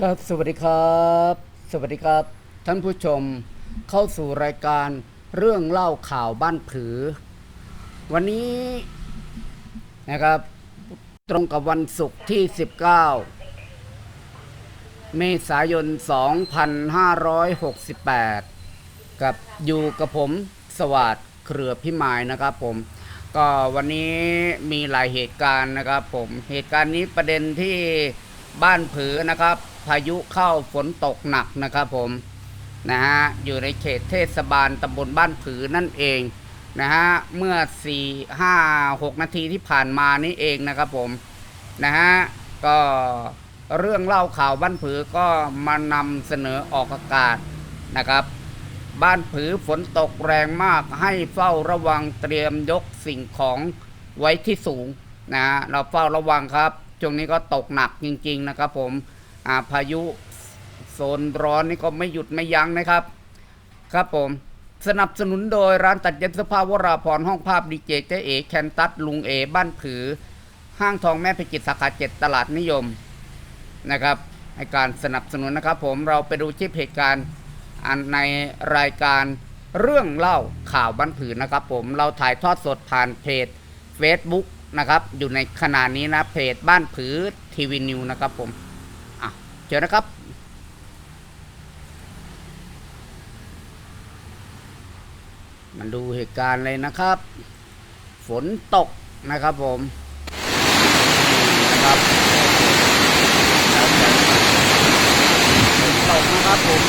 ครับสวัสดีครับ สวัสดีครับ ท่านผู้ชมเข้าสู่รายการเรื่องเล่าข่าวบ้านผือ วันนี้นะครับ ตรงกับวันศุกร์ที่ 19 เมษายน 2568 กับอยู่กับผมสวัสดเครือพิมายนะครับผม ก็วันนี้มีหลายเหตุการณ์นะครับผมเหตุการณ์นี้ประเด็นที่บ้านผือนะครับ พายุเข้าฝนตกหนักนะครับผมนะฮะอยู่ในเขตเทศบาลตำบลบ้านผือนั่นเองนะฮะเมื่อ 4 5 6 นาทีที่ผ่านมานี่เองนะครับผมนะฮะก็เรื่องเล่าข่าวบ้านผือก็มานำเสนอออกอากาศนะครับ บ้านผือฝนตกแรงมากให้เฝ้าระวังเตรียมยกสิ่งของไว้ที่สูงนะเราเฝ้าระวังครับช่วงนี้ก็ตกหนักจริง ๆ นะครับผม อ่าพายุโซนร้อนนี่ก็ไม่หยุดไม่ยั้งนะครับ ครับผม สนับสนุนโดยร้านตัดเย็บเสื้อผ้าวราพรห้องภาพดีเจเจเอแคนตัสลุงเอ บ้านผือ ห้างทองแม่พิจิตรสาขาเจ็ดตลาดนิยมนะครับให้การสนับสนุนนะครับ ผมเราไปดูคลิปเหตุการณ์อันในรายการเรื่องเล่าข่าวบ้านผือนะครับ ผมเราถ่ายทอดสดผ่านเพจ Facebook นะครับ อยู่ในขณะนี้นะเพจบ้านผือทีวีนิวนะครับผม เจอนะครับมาดูเหตุการณ์เลยนะครับ ฝนตกนะครับผมนะครับฝนตกนะครับผม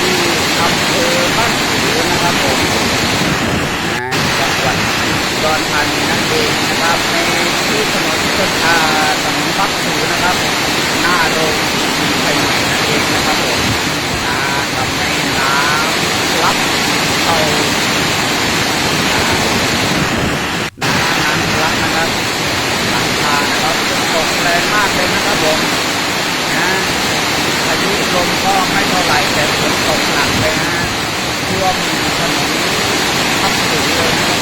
ที่อำเภอบ้านผือนะครับผมนะจังหวัดอุดอนธานีนั่นเองนะครับในที่ถนนเส้นอาถนนบักผือนะครับ หน้าโรงสีไฟใหม่นั่นเองนะครับผมนะทำให้น้ำรับเข้าน้ำน้ำรับนะครับหลังคานะครับตกแรงมากเลยนะครับผมนะ พายุลมก็ไม่เท่าไหร่แต่ฝนตกหนักเลยนะท่วมถนนทับถึงเลยนะครับ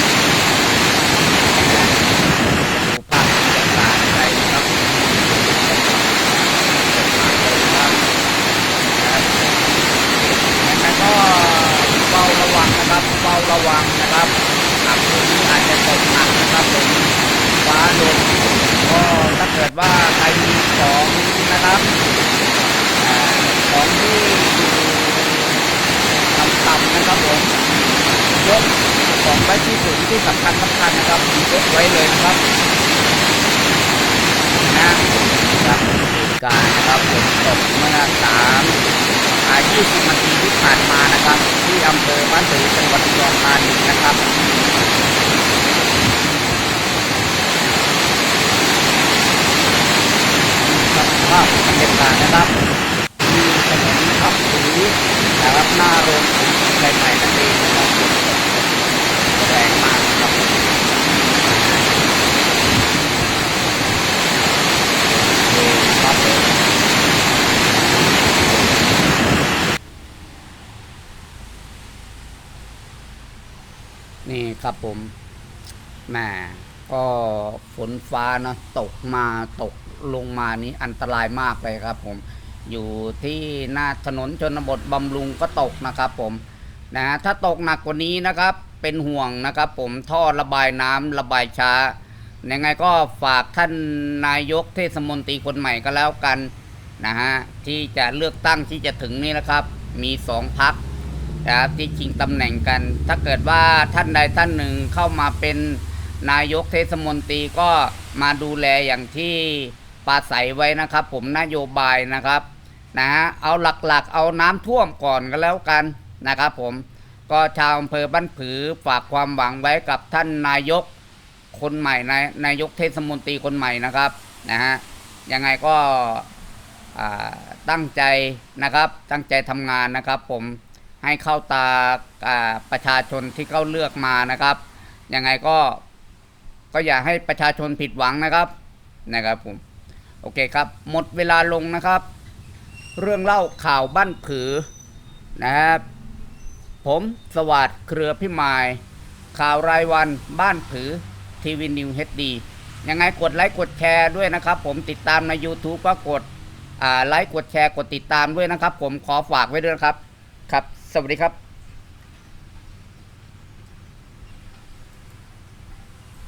ดูภาพบรรยากาศไปนะครับครับยังไงก็เฝ้าระวังนะครับเฝ้าระวังนะครับอาจคืนนี้อา จะตกหนักนะครับผมฟ้าลมก็ถ้าเกิดว่าใครมีของนะครับของที่อยู่ต่ำๆนะครับผมยกของไว้ที่สูงที่สำคัญสำคัญนะครับยกไว้เลยนะครับนะครับเหตุการณ์นะครับฝนตกเมื่อสาม อา20นาทีที่ผ่านมานะครับ ที่อำเภอบ้านผือจังหวัดอุดรธานีนะครับภาพบรรยากาศนะครับที่ถนนทับผือนะครับหน้าโรงใหม่ๆนั่นเองนะครับฝนตกแรงมากนะครับโอเคครับผมนี่ ครับผมแหมก็ฝนฟ้าเนอะตกมาตกลงมานี้อันตรายมากเลยครับ ผม อยู่ที่หน้าถนนชนบทบำรุงก็ตกนะครับ ผมนะถ้าตกหนักกว่านี้นะครับ เป็นห่วงนะครับ ผมท่อระบายน้ำระบายช้ายังไงก็ฝากท่านนายกเทศมนตรีคนใหม่ก็แล้วกันนะฮะที่จะเลือกตั้งที่จะถึงนี่นะครับ มีสองพัก นะครับที่ชิงตำแหน่งกัน ถ้าเกิดว่าท่านใดท่านหนึ่งเข้ามาเป็นนายกเทศมนตรีก็มาดูแลอย่างที่ปาศัยไว้นะครับ ผมนโยบายนะครับนะฮะเอาหลักๆ เอาน้ำท่วมก่อนก็แล้วกันนะครับ ผมก็ชาวอำเภอบ้านผือฝากความหวังไว้กับท่านนายกคนใหม่นายนายกเทศมนตรีคนใหม่นะครับนะฮะยังไงก็ตั้งใจนะครับตั้งใจทำงานนะครับผม ให้เข้าตาประชาชนที่เขาเลือกมานะครับ ยังไงก็ก็อย่าให้ประชาชนผิดหวังนะครับนะครับผมโอเคครับ หมดเวลาลงนะครับ เรื่องเล่าข่าวบ้านผือนะครับ ผมสวัสดิ์เครือพิมาย ข่าวรายวันบ้านผือทีวีนิวเฮดดียังไงกดไลค์กดแชร์ด้วยนะครับ ผมติดตามใน YouTube ก็กดอ่าไลค์กดแชร์กดติดตามด้วยนะครับ ผมขอฝากไว้ด้วยนะครับครับ สวัสดีครับ